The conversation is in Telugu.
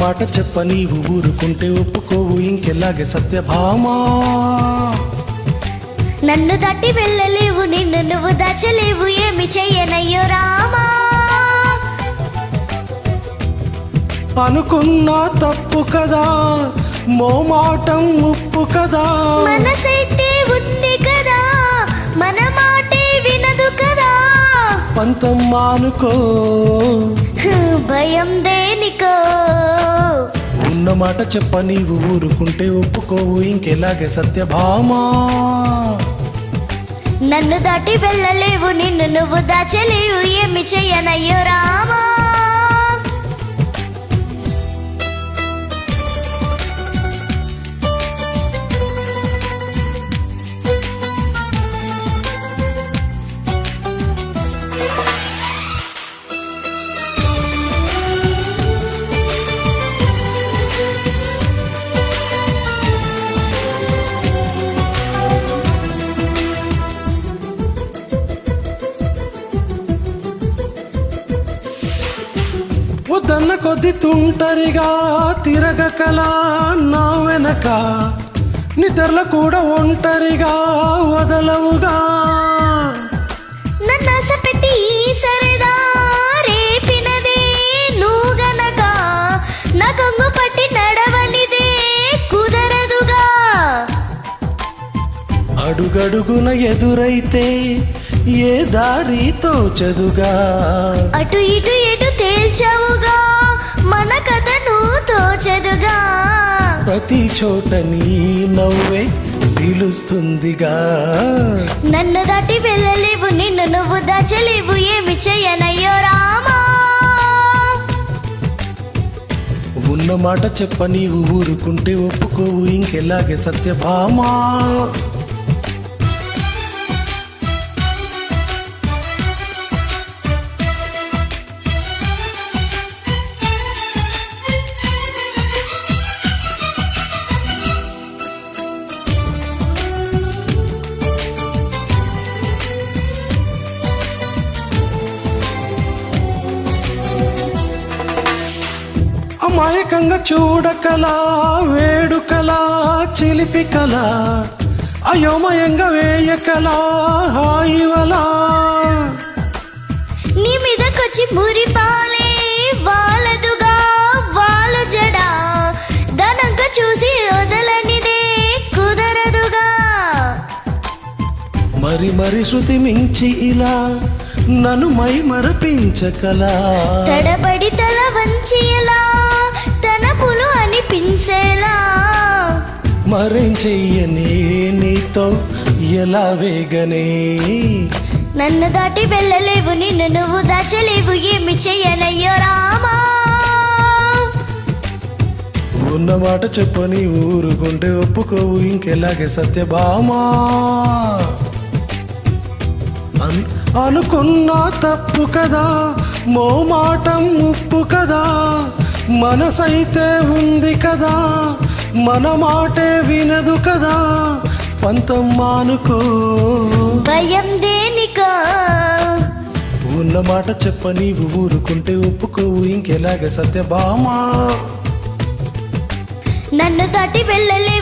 మాట చెప్ప నీవు ఊరుకుంటే ఒప్పుకోవు ఇంకెలాగే సత్యభామా? నన్ను తట్టి వెళ్ళలేవు నిన్ను నువ్వు దాచలేవు ఏమి చెయ్యనయ్యో రామా? అనుకున్నా తప్పు కదా మోమాటం ఉప్పు కదా. మనసైతే ఉంది కదా మన మాటే వినదు కదా. పంతం మానుకో. హ, భయం ఉన్న మాట చెప్ప నీవు ఊరుకుంటే ఒప్పుకోవు ఇంకెలాగే సత్యభామా. నన్ను దాటి వెళ్ళలేవు నిన్ను నువ్వు దాచలేవు ఏమి చెయ్యనయ్యో రామా. వద్దన్న కొద్ది తుంటరిగా తిరగకలా నా వెనక. నిద్రలో కూడా ఒంటరిగా వదలవుగా. నన్ను ఆశ పెట్టి సరదా రేపినదే నువ్వు గనక. నా కొంగు పట్టి నడవనిదే కుదరదుగా. అడుగడుగున ఎదురైతే ఏ దారి తోచదుగా అటు ఇటు ఎటు తేల్చావుగా ప్రతి చోట నీ నవ్వే పిలుస్తుందిగా నన్ను దాటి వెళ్ళలేవు నిన్ను నువ్వు దాచలేవు ఏమి చెయ్యనయ్యో రామా. ఉన్న మాట చెప్ప నీవు ఊరుకుంటే ఒప్పుకోవు ఇంకెలాగే సత్యభామా. అమాయకంగా చూడకలా వేడుకలా చిలిపికలా అయోమయంగా వేయకలా హాయివలా. నీ మీదకొచ్చి మురిపాలే వాలదుగా వాలు జడ. ధనంగా చూసి వదలనిదే కుదరదుగా. మరి మరి శృతి మించి ఇలా నన్ను మై మరపించకలా. తడబడి తల వంచి ఎలా అనిపించేలా మరేం చెయ్యనే నీతో? ఎలా వేగనే? నన్ను దాటి వెళ్ళలేవు నిన్ను నువ్వు దాచలేవు ఏమి చెయ్యనయ్యో రామా? ఉన్న మాట చెప్పని ఊరుకుంటే ఒప్పుకోవు ఇంకెలాగే సత్యభామా? అన్- అనుకున్నా తప్పు కదా మోమాటం ఉప్పు కదా మనసైతే ఉంది కదా మన మాటే వినదు కదా పంతం మానుకో. భయం దేనికో? ఉన్న మాట చెప్ప నీవు ఊరుకుంటే ఒప్పుకోవు ఇంకెలాగే సత్యభామా? నన్ను దాటి వెళ్ళలేవు